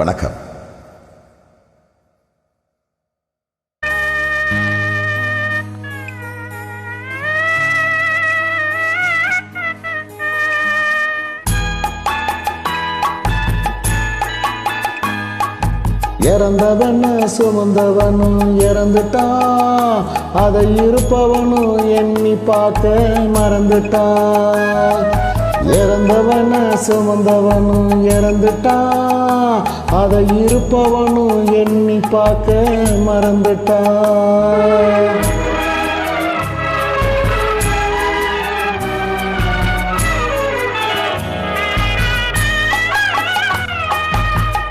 வணக்கம். இறந்தவன சுமந்தவனும் இறந்துட்டான். அதை இருப்பவனும் எண்ணி பார்க்க மறந்துட்டான். இறந்தவன சுமந்தவனும் இறந்துட்டான் அதை இருப்பவனும் எண்ணி பார்க்க மறந்துட்டான்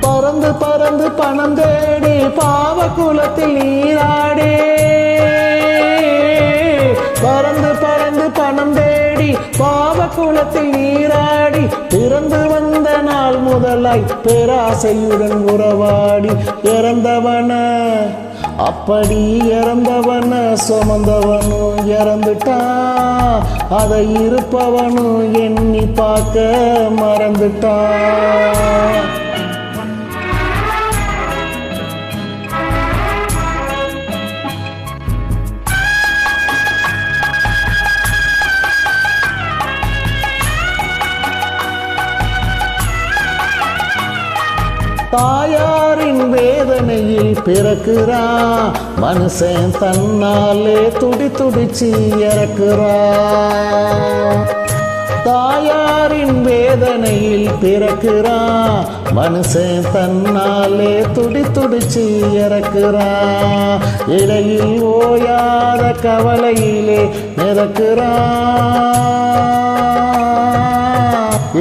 பறந்து பறந்து பணம் தேடி பாவ குலத்தில் நீராடே. பறந்து பறந்து பணம் தேடி பாவ குலத்தில் நீராடி பிறந்து வந்த நாள் முதலாய் பேராசையுடன் உறவாடி இறந்தவன அப்படி இறந்தவன சுமந்தவனும் இறந்துட்டான் அதை இருப்பவனும் எண்ணி பார்க்க மறந்துட்டான் தாயாரின் வேதனையில் பிறக்கிறான் மனுஷன் தன்னாலே துடி துடிச்சு இறக்குறான் தாயாரின் வேதனையில் பிறக்கிறான் மனுஷன் தன்னாலே துடி துடிச்சு இறக்குறான் இடையில் ஓயாத கவலையிலே மிதக்கிறான்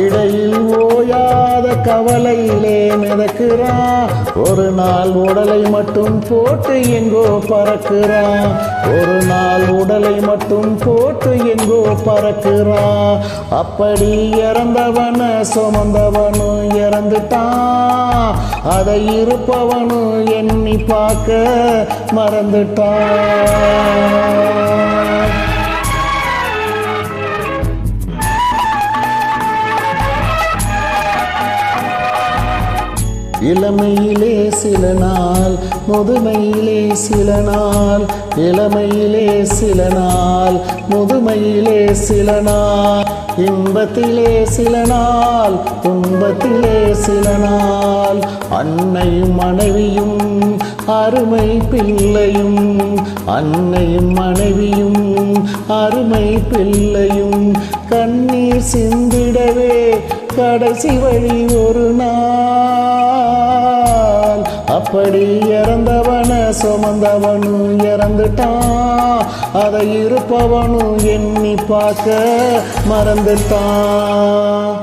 இடையில் ஓயாத கவலையிலே மிதக்கிறான் ஒரு நாள் உடலை மட்டும் போட்டு எங்கோ பறக்கிறான் ஒரு நாள் உடலை மட்டும் போட்டு எங்கோ பறக்கிறான் அப்படி இறந்தவன சுமந்தவனும் இறந்துட்டான். அதை இருப்பவனும் எண்ணி பார்க்க மறந்துட்டான். இளமையிலே சில நாள் முதுமையிலே சில நாள் இளமையிலே சில நாள் முதுமையிலே சில நாள் இன்பத்திலே சில நாள் துன்பத்திலே சில நாள். அன்னையும் மனைவியும் அருமை பிள்ளையும் அன்னையும் மனைவியும் அருமை பிள்ளையும் கண்ணீர் சிந்திடவே கடைசி வழி ஒரு நாள். அப்படி இறந்தவன சுமந்தவனும் இறந்துட்டான். அதை இருப்பவனும் எண்ணி பார்க்க மறந்துட்டான்.